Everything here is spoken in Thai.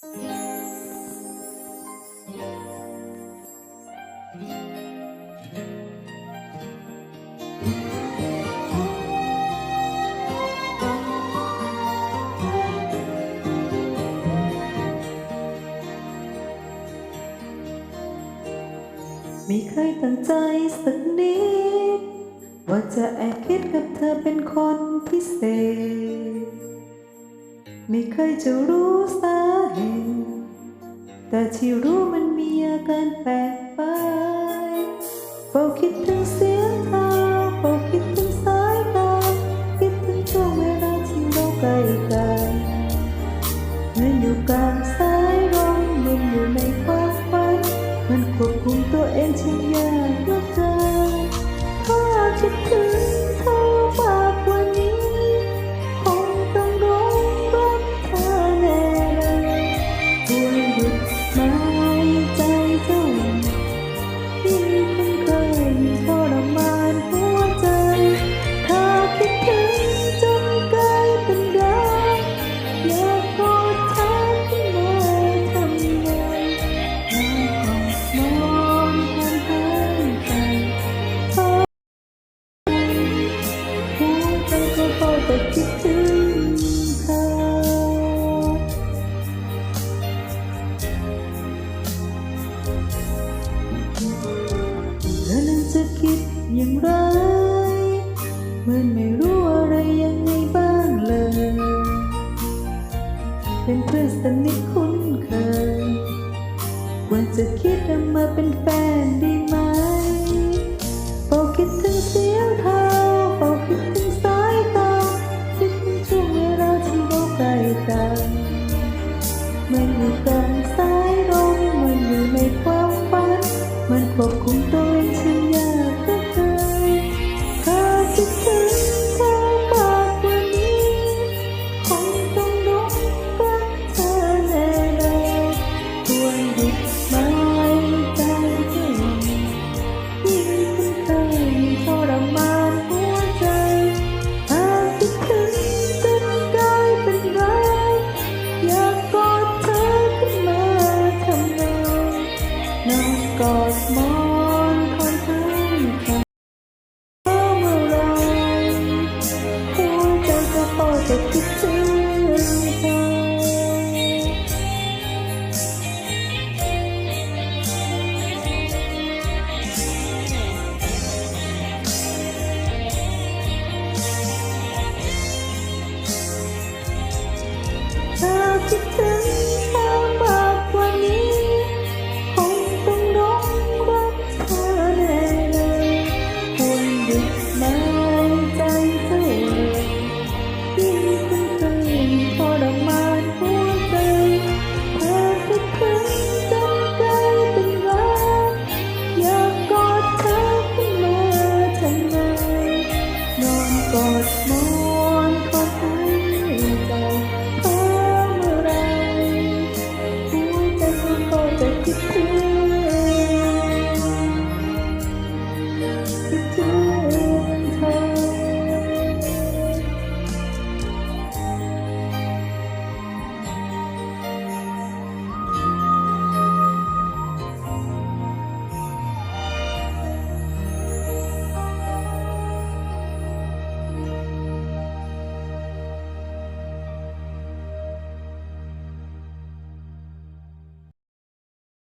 ไม่เคยตั้งใจสักนิด ว่าจะแอบคิดกับเธอเป็นคนพิเศษ ไม่เคยจะรู้สึก อยู่ แต่ที่รู้มันมีอาการแปลกไปเฝ้าคิดถึงเสีย มือนไม่รู้อะไรยังไงบ้างเลย เป็นเพื่อนสนิท